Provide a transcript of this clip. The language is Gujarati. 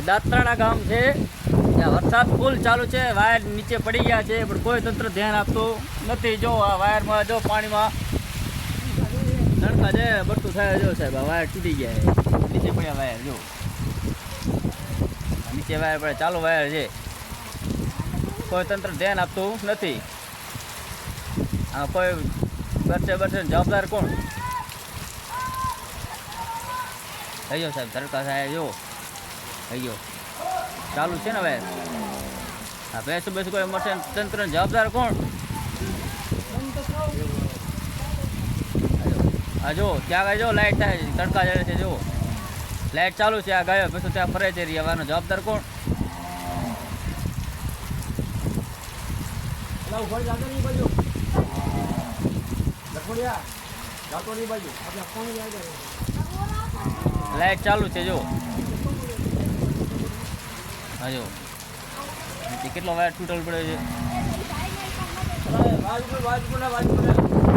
દાંતરાણા ગામ છે. ત્યાં વરસાદ ફૂલ ચાલુ છે. વાયર નીચે પડી ગયા છે, પણ કોઈ તંત્ર ધ્યાન આપતું નથી. જો આ વાયરમાં, જો પાણીમાં તડકા છે બધું થાય, જો સાહેબ, આ વાયર તૂટી ગયા છે. નીચે પડ્યા વાયર, જો. નીચે વાયર પડે ચાલુ વાયર છે. કોઈ તંત્ર ધ્યાન આપતું નથી. આ કોઈ બરસે બરસે જવાબદાર કોણ? થઈ ગયો સાહેબ તડકા થાય, જો. થઈ ગયો. ચાલુ છે ને હવે? આ ભેંસ બેસ કોઈ મળશે તંત્ર જવાબદાર કોણ? હા જો ત્યાં આગળ જો લાઈટ થાય છે, તડકા જડે છે જો લાઇટ ચાલુ છે આ ગાયો પછી ત્યાં ફરે છે રહી જવાબદાર કોણ? લાઇટ ચાલુ છે જાતો હા જો. કેટલો વાર તૂટલ પડ્યો છે? વાજપુર વાજપુર બાજુ પર બાજુ પર